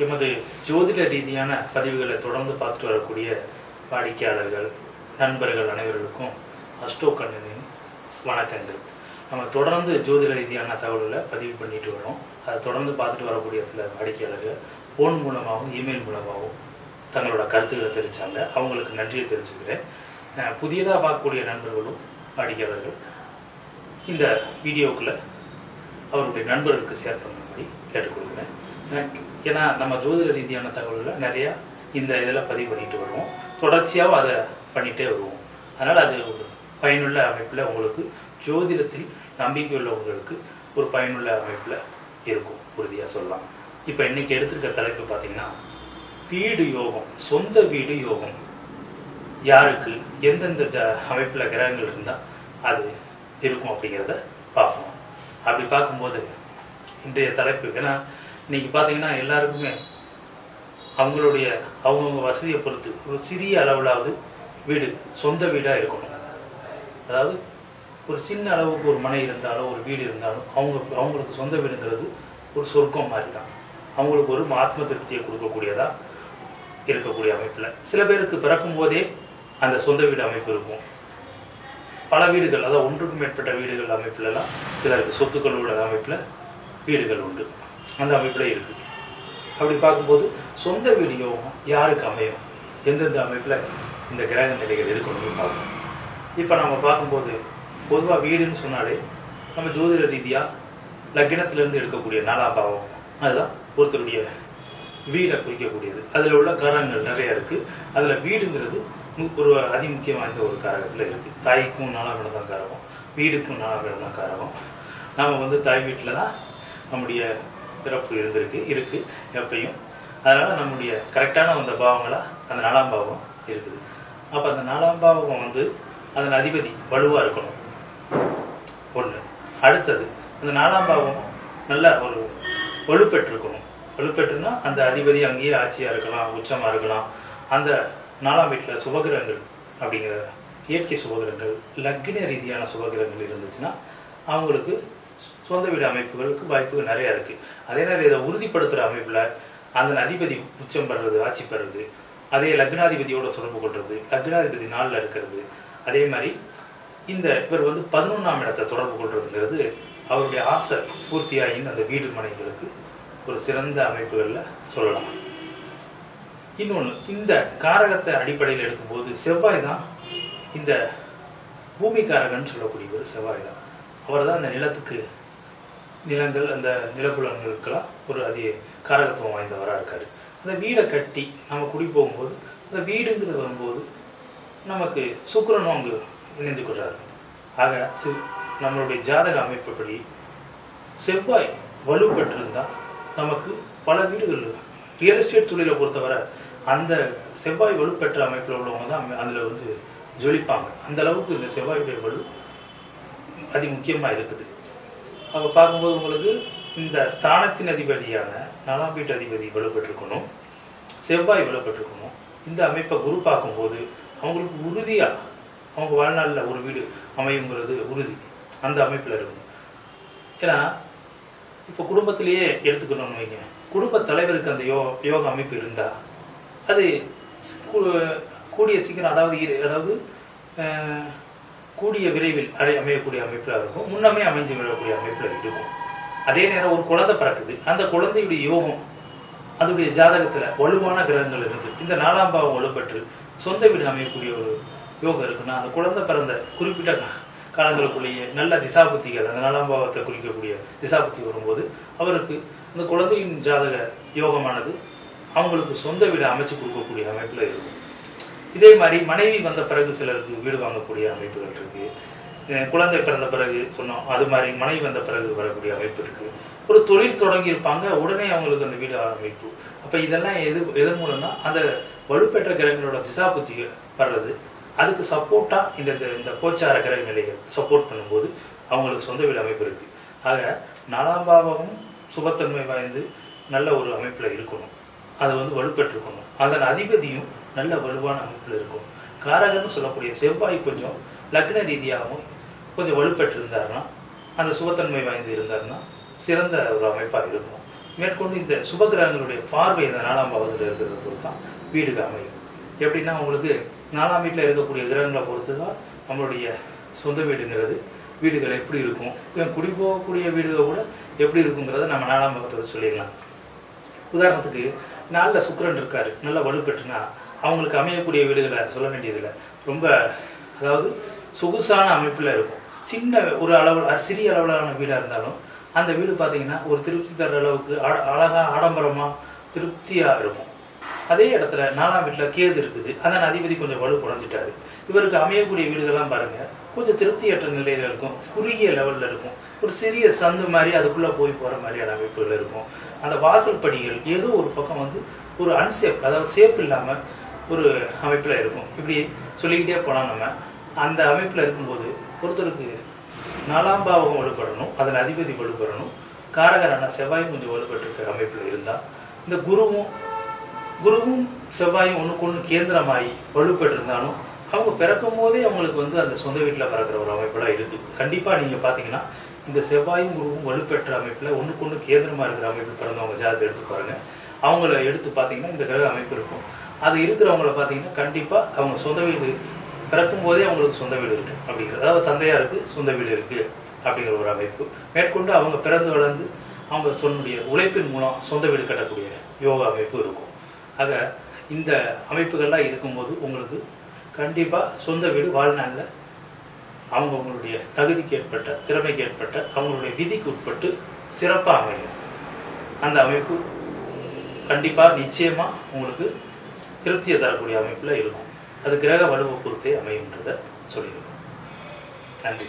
எமது ஜோதிட ரீதியான பதிவுகளை தொடர்ந்து பார்த்துட்டு வரக்கூடிய வாடிக்கையாளர்கள் நண்பர்கள் அனைவர்களுக்கும் அஷ்டோகண்ணனின் வணக்கங்கள். நம்ம தொடர்ந்து ஜோதிட ரீதியான தகவல்களை பதிவு பண்ணிட்டு வரோம். அதை தொடர்ந்து பார்த்துட்டு வரக்கூடிய சில வாடிக்கையாளர்கள் ஃபோன் மூலமாகவும் இமெயில் மூலமாகவும் தங்களோட கருத்துக்களை தெரிவித்தாங்க அவங்களுக்கு நன்றியை தெரிவிச்சுக்கிறேன். புதியதாக பார்க்கக்கூடிய நண்பர்களும் வாடிக்கையாளர்கள் இந்த வீடியோக்குள்ள அவருடைய நண்பர்களுக்கு ஷேர் பண்ணும்படி கேட்டுக்கொள்கிறேன். ஏன்னா நம்ம ஜோதிட ரீதியான தகவல்களை நிறைய இந்த இதில் பதிவு பண்ணிட்டு வருவோம். தொடர்ச்சியாகவும் அதை பண்ணிகிட்டே வருவோம். அதனால் அது ஒரு பயனுள்ள அமைப்பில் உங்களுக்கு ஜோதிடத்தில் நம்பிக்கை உள்ளவங்களுக்கு ஒரு பயனுள்ள அமைப்பில் இருக்கும். உறுதியாக சொல்லலாம். இப்போ இன்னைக்கு எடுத்திருக்க தலைப்பு பார்த்தீங்கன்னா வீடு யோகம் சொந்த வீடு யோகம். யாருக்கு எந்தெந்த ஜ அமைப்பில் கிரகங்கள் இருந்தால் அது இருக்கும் அப்படிங்கிறத பார்ப்போம். அப்படி பார்க்கும்போது இன்றைய தலைப்பு ஏன்னா இன்னைக்கு பார்த்தீங்கன்னா எல்லாருக்குமே அவங்களுடைய அவங்கவுங்க வசதியை பொறுத்து ஒரு சிறிய அளவிலாவது வீடு சொந்த வீடாக இருக்கணும். அதாவது ஒரு சின்ன அளவுக்கு ஒரு மனை இருந்தாலும் ஒரு வீடு இருந்தாலும் அவங்க அவங்களுக்கு சொந்த வீடுங்கிறது ஒரு சொர்க்கம் மாதிரி தான் அவங்களுக்கு ஒரு ஆத்ம திருப்தியை கொடுக்கக்கூடியதாக இருக்கக்கூடிய அமைப்பில். சில பேருக்கு பிறக்கும் போதே அந்த சொந்த வீடு அமைப்பு இருக்கும். பல வீடுகள் அதாவது ஒன்றுக்கும் மேற்பட்ட வீடுகள் அமைப்புலலாம் சிலருக்கு உள்ள அமைப்பில் வீடுகள் உண்டு. அந்த அமைப்பில் இருக்கு அப்படி பார்க்கும்போது சொந்த வீடு யோகம் யாருக்கு அமையும்? எந்தெந்த அமைப்பில் இந்த கிரக நிலைகள் இருக்கணும்னு பார்க்கணும். இப்போ நம்ம பார்க்கும்போது பொதுவாக வீடுன்னு சொன்னாலே நம்ம ஜோதிட ரீதியாக லக்கினத்திலேருந்து எடுக்கக்கூடிய நாலாம் பாவம் அதுதான் ஒருத்தருடைய வீடை குறிக்கக்கூடியது. அதில் உள்ள காரகங்கள் நிறைய இருக்கு. அதில் வீடுங்கிறது ஒரு அதிமுக்கியம் வாய்ந்த ஒரு காரகத்தில் இருக்கு. தாய்க்கும் நாலாம் இடம் தான் காரகம். வீடுக்கும் நாலாம் இடம் தான் காரகம். நாம் வந்து தாய் வீட்டில் தான் நம்முடைய பிறப்பு இருந்திருக்கு இருக்கு எப்பயும். அதனால நம்முடைய கரெக்டான அந்த பாவங்களா அந்த நாலாம் பாவம் இருக்குது. அப்போ அந்த நாலாம் பாவம் வந்து அதன் அதிபதி வலுவா இருக்கணும். ஒண்ணு. அடுத்தது அந்த நாலாம் பாவம் நல்ல ஒரு வலுப்பெற்றிருக்கணும். வலுப்பெற்றுனா அந்த அதிபதி அங்கேயே ஆட்சியா இருக்கலாம் உச்சமா இருக்கலாம். அந்த நாலாம் வீட்டுல சுபகிரகங்கள் அப்படிங்கிற இயற்கை சுபகிரகங்கள் லக்ன ரீதியான சுபகிரகங்கள் இருந்துச்சுன்னா அவங்களுக்கு சொந்த வீடு அமைப்புகளுக்கு வாய்ப்புகள் நிறைய இருக்கு. அதே நேரம் இதை உறுதிப்படுத்துற அமைப்புல அந்த அதிபதி உச்சம் பெறுறது ஆட்சி பெறுறது அதே லக்னாதிபதியோட தொடர்பு கொள்றது லக்னாதிபதி நாள்ல இருக்கிறது. அதே மாதிரி இந்த இவர் வந்து பதினொன்றாம் இடத்தை தொடர்பு கொள்றதுங்கிறது அவருடைய ஆசை பூர்த்தியாகி அந்த வீடு மனைகளுக்கு ஒரு சிறந்த அமைப்புகள்ல சொல்லலாம். இன்னொன்று இந்த காரகத்தை அடிப்படையில் எடுக்கும்போது செவ்வாய் தான் இந்த பூமி காரகன்னு சொல்லக்கூடிய ஒரு செவ்வாய் தான். அவர் தான் அந்த நிலத்துக்கு நிலங்கள் அந்த நிலப்புலன்களுக்கெல்லாம் ஒரு அதிக காரகத்துவம் வாய்ந்தவராக இருக்காரு. அந்த வீடை கட்டி நம்ம குடி போகும்போது அந்த வீடுங்கிறது வரும்போது நமக்கு சுக்கரனும் அங்கு இணைந்து கொள்றாரு. ஆக சி- நம்மளுடைய ஜாதக அமைப்புப்படி செவ்வாய் வலு நமக்கு பல வீடுகள் ரியல் எஸ்டேட் தொழிலை பொறுத்தவரை அந்த செவ்வாய் வலுப்பெற்ற அமைப்பில் உள்ளவங்க தான் அதில் வந்து ஜொலிப்பாங்க. அந்த அளவுக்கு இந்த செவ்வாயுடைய வலு அதி முக்கியமாக இருக்குது. அப்போ பார்க்கும்போது உங்களுக்கு இந்த ஸ்தானத்தின் அதிபதியான நாலாம் வீட்டு அதிபதி வலுப்பெற்றிருக்கணும் செவ்வாய் வலுப்பெற்றிருக்கணும் இந்த அமைப்பை குரு பார்க்கும்போது அவங்களுக்கு உறுதியாக அவங்க வாழ்நாளில் ஒரு வீடு அமையுங்கிறது உறுதி. அந்த அமைப்பில் இருக்கும் ஏன்னா இப்போ குடும்பத்திலேயே எடுத்துக்கணும்னு வைங்க குடும்ப தலைவருக்கு அந்த யோ யோக அமைப்பு இருந்தால் அது கூடிய சீக்கிரம் அதாவது அதாவது கூடிய விரைவில் அடை அமையக்கூடிய அமைப்பில் இருக்கும். முன்னமே அமைஞ்சு விடக்கூடிய அமைப்பில் இருக்கும். அதே நேரம் ஒரு குழந்தை பிறக்குது. அந்த குழந்தையுடைய யோகம் அதனுடைய ஜாதகத்தில் வலுவான கிரகங்கள் இருந்து இந்த நாலாம் பாவம் வலுப்பெற்று சொந்த வீடு அமையக்கூடிய ஒரு யோகம் இருக்குன்னா அந்த குழந்தை பிறந்த குறிப்பிட்ட காலங்களுக்குள்ளேயே நல்ல திசாபுத்திகள் அந்த நாலாம் பாவத்தை குறிக்கக்கூடிய திசாபுத்தி வரும்போது அவருக்கு இந்த குழந்தையின் ஜாதக யோகமானது அவங்களுக்கு சொந்த வீடு அமைச்சு கொடுக்கக்கூடிய அமைப்பில் இருக்கும். இதே மாதிரி மனைவி வந்த பிறகு சிலருக்கு வீடு வாங்கக்கூடிய அமைப்புகள் இருக்கு. குழந்தை பிறந்த பிறகு சொன்னோம் அது மாதிரி மனைவி வந்த பிறகு வரக்கூடிய அமைப்பு இருக்கு. ஒரு தொழில் தொடங்கி இருப்பாங்க உடனே அவங்களுக்கு அந்த வீடு அமைப்பு அப்ப இதெல்லாம் எது எதன் மூலம்னா அந்த வலுப்பெற்ற கிரகங்களோட திசா புத்தி வர்றது. அதுக்கு சப்போர்ட்டா இந்த இந்த- இந்த கோச்சார கிரக நிலைகள் சப்போர்ட் பண்ணும்போது அவங்களுக்கு சொந்த வீடு அமைப்பு இருக்கு. ஆக நாலாம் பாவமும் சுபத்தன்மை வாய்ந்து நல்ல ஒரு அமைப்புல இருக்கணும். அது வந்து வலுப்பெற்றிருக்கணும் அதன் அதிபதியும் நல்ல வலுவான அமைப்பில் இருக்கும். காரகன்னு சொல்லக்கூடிய செவ்வாய் கொஞ்சம் லக்ன ரீதியாகவும் கொஞ்சம் வலுப்பெற்றிருந்தாருன்னா அந்த சுபத்தன்மை வாய்ந்து இருந்தாருன்னா சிறந்த ஒரு அமைப்பாக இருக்கும். மேற்கொண்டு இந்த சுபகிரகங்களுடைய பார்வை இந்த நாலாம் பாவத்தில் இருக்கிறத பொறுத்து தான் வீடுக்கு அமையும். எப்படின்னா உங்களுக்கு நாலாம் வீட்டில் இருக்கக்கூடிய கிரகங்களை பொறுத்து தான் நம்மளுடைய சொந்த வீடுங்கிறது வீடுகள் எப்படி இருக்கும் இவன் குடி போகக்கூடிய வீடுகள் கூட எப்படி இருக்குங்கிறத நம்ம நாலாம் பாவத்தில் சொல்லிடலாம். உதாரணத்துக்கு நாளில் சுக்கரன் இருக்கார் நல்ல வலுக்கட்டுனா அவங்களுக்கு அமையக்கூடிய வீடுகளை சொல்ல வேண்டியதில்லை. ரொம்ப அதாவது சொகுசான அமைப்பில் இருக்கும். சின்ன ஒரு அளவு சிறிய அளவிலான வீடாக இருந்தாலும் அந்த வீடு பார்த்தீங்கன்னா ஒரு திருப்தி தர்ற அளவுக்கு அழகாக ஆடம்பரமாக திருப்தியாக இருக்கும். அதே இடத்துல நாலாம் வீட்டில் கேது இருக்குது. அதன் அதிபதி கொஞ்சம் வலு குறைஞ்சிட்டாரு இவருக்கு அமையக்கூடிய வீடுகள்லாம் பாருங்க. கொஞ்சம் திருப்தியற்ற நிலையில இருக்கும். குறுகிய லெவல்ல இருக்கும். ஒரு சிறிய சந்து மாதிரி அதுக்குள்ள போய் போற மாதிரியான அமைப்புகள் இருக்கும். அந்த வாசல் படிகள் ஏதோ ஒரு பக்கம் வந்து ஒரு அன்சேஃப் அதாவது சேஃப் இல்லாம ஒரு அமைப்புல இருக்கும். இப்படி சொல்லிக்கிட்டே போனா நம்ம. அந்த அமைப்புல இருக்கும்போது ஒருத்தருக்கு நாலாம் பாவகம் வலுப்படணும். அதன் அதிபதி வலுப்படணும். காரகரான செவ்வாயும் கொஞ்சம் வலுப்பட்டிருக்கிற அமைப்புல இருந்தா இந்த குருவும் குருவும் செவ்வாயும் ஒண்ணுக்கு ஒண்ணு கேந்திரமாகி வலுப்பெற்றிருந்தாலும் அவங்க பிறக்கும் போதே அவங்களுக்கு வந்து அந்த சொந்த வீட்டில் பிறக்கிற ஒரு அமைப்புலாம் இருக்கு. கண்டிப்பா நீங்க பாத்தீங்கன்னா இந்த செவ்வாயும் குருவும் வலுப்பெற்ற அமைப்புல ஒண்ணுக்கு ஒண்ணு கேந்திரமா இருக்கிற அமைப்பு பிறந்தவங்க ஜாதகத்தை எடுத்து பாருங்க. அவங்கள எடுத்து பாத்தீங்கன்னா இந்த கிரக அமைப்பு இருக்கும். அது இருக்கிறவங்கள பாத்தீங்கன்னா கண்டிப்பா அவங்க சொந்த வீடு பிறக்கும் போதே அவங்களுக்கு சொந்த வீடு இருக்கு அப்படிங்கிறது அதாவது தந்தையாருக்கு சொந்த வீடு இருக்கு அப்படிங்கிற ஒரு அமைப்பு. மேற்கொண்டு அவங்க பிறந்து வளர்ந்து அவங்க சொன்னுடைய உழைப்பின் மூலம் சொந்த வீடு கட்டக்கூடிய யோகா அமைப்பு இருக்கும். ஆக இந்த அமைப்புகள்லாம் இருக்கும்போது உங்களுக்கு கண்டிப்பாக சொந்த வீடு வாழ்நாளில் அவங்க அவங்களுடைய தகுதிக்கு ஏற்பட்ட திறமைக்கு ஏற்பட்ட அவங்களுடைய விதிக்கு உட்பட்டு சிறப்பாக அமையும். அந்த அமைப்பு கண்டிப்பாக நிச்சயமாக உங்களுக்கு திருப்தியை தரக்கூடிய அமைப்பில் இருக்கும். அது கிரக வலுவை பொறுத்தே அமையுன்றதை சொல்லிடுறோம் நன்றி.